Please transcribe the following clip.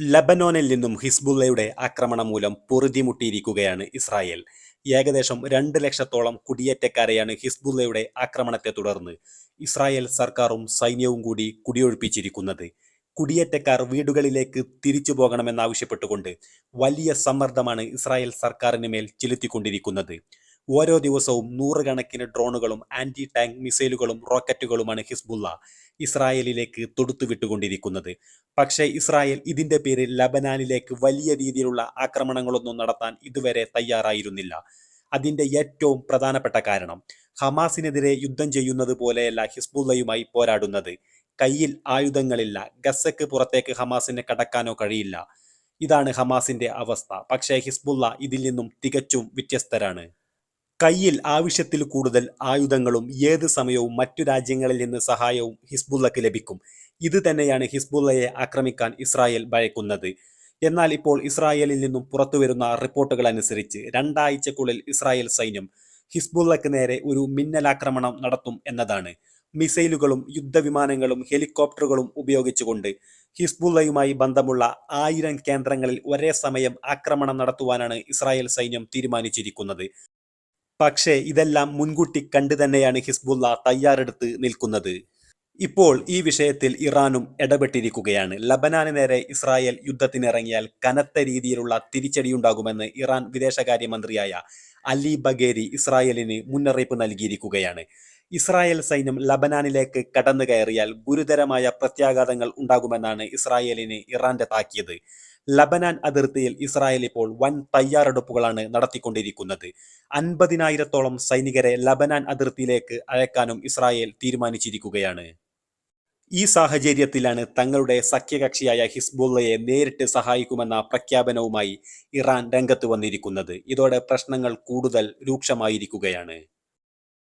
ലബനോനിൽ നിന്നും ഹിസ്ബുള്ളയുടെ ആക്രമണം മൂലം പൊറുതിമുട്ടിയിരിക്കുകയാണ് ഇസ്രായേൽ. ഏകദേശം രണ്ട് ലക്ഷത്തോളം കുടിയേറ്റക്കാരെയാണ് ഹിസ്ബുള്ളയുടെ ആക്രമണത്തെ തുടർന്ന് ഇസ്രായേൽ സർക്കാരും സൈന്യവും കൂടി കുടിയൊഴിപ്പിച്ചിരിക്കുന്നത്. കുടിയേറ്റക്കാർ വീടുകളിലേക്ക് തിരിച്ചു പോകണമെന്നാവശ്യപ്പെട്ടുകൊണ്ട് വലിയ സമ്മർദ്ദമാണ് ഇസ്രായേൽ സർക്കാരിന് മേൽ ചെലുത്തിക്കൊണ്ടിരിക്കുന്നത്. ഓരോ ദിവസവും നൂറുകണക്കിന് ഡ്രോണുകളും ആന്റി ടാങ്ക് മിസൈലുകളും റോക്കറ്റുകളുമാണ് ഹിസ്ബുള്ള ഇസ്രായേലിലേക്ക് തൊടുത്തുവിട്ടുകൊണ്ടിരിക്കുന്നത് പക്ഷേ ഇസ്രായേൽ ഇതിന്റെ പേരിൽ ലബനാനിലേക്ക് വലിയ രീതിയിലുള്ള ആക്രമണങ്ങളൊന്നും നടത്താൻ ഇതുവരെ തയ്യാറായിരുന്നില്ല. അതിന്റെ ഏറ്റവും പ്രധാനപ്പെട്ട കാരണം ഹമാസിനെതിരെ യുദ്ധം ചെയ്യുന്നത് പോലെയല്ല ഹിസ്ബുള്ളയുമായി പോരാടുന്നത്. കയ്യിൽ ആയുധങ്ങളില്ല ഗസക്ക് പുറത്തേക്ക് ഹമാസിനെ കടക്കാനോ കഴിയില്ല. ഇതാണ് ഹമാസിന്റെ അവസ്ഥ. പക്ഷേ ഹിസ്ബുള്ള ഇതിൽ നിന്നും തികച്ചും വ്യത്യസ്തരാണ്. കയ്യിൽ ആവശ്യത്തിൽ കൂടുതൽ ആയുധങ്ങളും ഏത് സമയവും മറ്റു രാജ്യങ്ങളിൽ നിന്ന് സഹായവും ഹിസ്ബുള്ളക്ക് ലഭിക്കും. ഇത് തന്നെയാണ് ഹിസ്ബുള്ളയെ ആക്രമിക്കാൻ ഇസ്രായേൽ ഭയക്കുന്നത്. എന്നാൽ ഇപ്പോൾ ഇസ്രായേലിൽ നിന്നും പുറത്തുവരുന്ന റിപ്പോർട്ടുകൾ അനുസരിച്ച് രണ്ടാഴ്ചക്കുള്ളിൽ ഇസ്രായേൽ സൈന്യം ഹിസ്ബുള്ളക്ക് നേരെ ഒരു മിന്നലാക്രമണം നടത്തും എന്നതാണ്. മിസൈലുകളും യുദ്ധവിമാനങ്ങളും ഹെലികോപ്റ്ററുകളും ഉപയോഗിച്ചുകൊണ്ട് ഹിസ്ബുള്ളയുമായി ബന്ധമുള്ള ആയിരം കേന്ദ്രങ്ങളിൽ ഒരേ സമയം ആക്രമണം നടത്തുവാനാണ് ഇസ്രായേൽ സൈന്യം തീരുമാനിച്ചിരിക്കുന്നത്. പക്ഷേ ഇതെല്ലാം മുൻകൂട്ടി കണ്ടു തന്നെയാണ് ഹിസ്ബുള്ള തയ്യാറെടുത്ത് നിൽക്കുന്നത്. ഇപ്പോൾ ഈ വിഷയത്തിൽ ഇറാനും ഇടപെട്ടിരിക്കുകയാണ്. ലബനാന് നേരെ ഇസ്രായേൽ യുദ്ധത്തിനിറങ്ങിയാൽ കനത്ത രീതിയിലുള്ള തിരിച്ചടിയുണ്ടാകുമെന്ന് ഇറാൻ വിദേശകാര്യമന്ത്രിയായ അലി ബഗേരി ഇസ്രായേലിന് മുന്നറിയിപ്പ് നൽകിയിരിക്കുകയാണ്. ഇസ്രായേൽ സൈന്യം ലബനാനിലേക്ക് കടന്നു കയറിയാൽ ഗുരുതരമായ പ്രത്യാഘാതങ്ങൾ ഉണ്ടാകുമെന്നാണ് ഇസ്രായേലിന് ഇറാന്റെ താക്കിയത്. ലബനാൻ അതിർത്തിയിൽ ഇസ്രായേൽ ഇപ്പോൾ വൻ തയ്യാറെടുപ്പുകളാണ് നടത്തിക്കൊണ്ടിരിക്കുന്നത്. അൻപതിനായിരത്തോളം സൈനികരെ ലബനാൻ അതിർത്തിയിലേക്ക് അയക്കാനും ഇസ്രായേൽ തീരുമാനിച്ചിരിക്കുകയാണ്. ഈ സാഹചര്യത്തിലാണ് തങ്ങളുടെ സഖ്യകക്ഷിയായ ഹിസ്ബുള്ളയെ നേരിട്ട് സഹായിക്കുമെന്ന പ്രഖ്യാപനവുമായി ഇറാൻ രംഗത്ത് വന്നിരിക്കുന്നത്. ഇതോടെ പ്രശ്നങ്ങൾ കൂടുതൽ രൂക്ഷമായിരിക്കുകയാണ്.